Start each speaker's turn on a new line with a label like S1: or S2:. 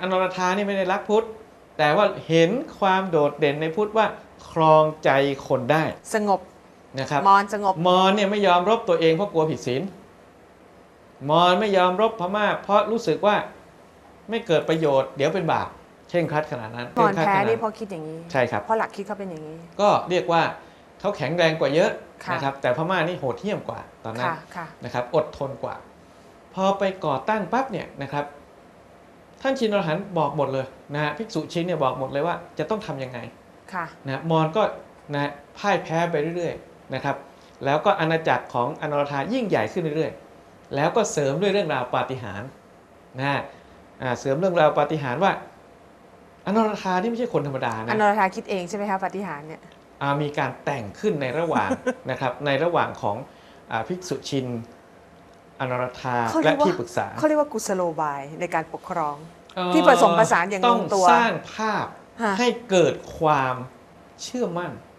S1: อนรธานี่ไม่ได้รักพุทธ แต่ว่าเห็นความโดดเด่นในพุทธว่าครองใจคนได้
S2: สงบ
S1: นะครับ
S2: มอนสงบ
S1: มอญเนี่ยไม่ยอมรบตัวเองเพราะกลัวผิดศีลมอญไม่ยอมรบพม่าเพราะรู้สึกว่าไม่เกิดประโยชน์เดี๋ยวเป็นบาปเข่งครัดขนาดนั้น
S2: มอน
S1: เคร่งครัด
S2: แพ้
S1: ขนาด
S2: นี่เพราะคิดอย่างนี้
S1: ใช่ครับ
S2: เพราะหลักคิดเขาเป็นอย่างนี้
S1: ก็เรียกว่าเขาแข็งแรงกว่าเยอะ
S2: ค่ะ
S1: นะครับแต่พม่านี่โหดเหี้ยมกว่าตอนนั้น
S2: ค่ะค่ะ
S1: นะครับอดทนกว่า พอไปก่อตั้งปั๊บเนี่ยนะครับ ท่านชินรหันต์บอกหมดเลยนะฮะภิกษุชินเนี่ยบอกหมดเลยว่าจะต้องทำยังไง
S2: ค่ะ
S1: นะมอญก็นะพ่ายแพ้ไปเรื่อยๆนะครับแล้วก็อาณาจักรของอนรธายิ่งใหญ่ขึ้นเรื่อยๆ แล้วก็เสริมด้วยเรื่องราวปาฏิหาริย์นะฮะอ่าเสริมเรื่องราวปาฏิหาริย์ว่าอนรธานี่ไม่ใช่คนธรรมดา
S2: อ
S1: นะ
S2: นรธาคิดเองใช่ไหมคะปาฏิหารย์เนี่ย
S1: อ่ามีการแต่งขึ้นในระหว่างนะครับในระหว่างของอาภิกษุชิน อนรธา
S2: เขาเรี
S1: และ
S2: ยกว่า
S1: ที่ปรึกษา
S2: เขาเรียกว่ากุศโลบายในการปกครอง
S1: เอ่อ
S2: ที่ผสมผสานอย่างลงตัว
S1: ต้องสร้างภาพ
S2: ฮะ
S1: ให้เกิดความเชื่อมั่น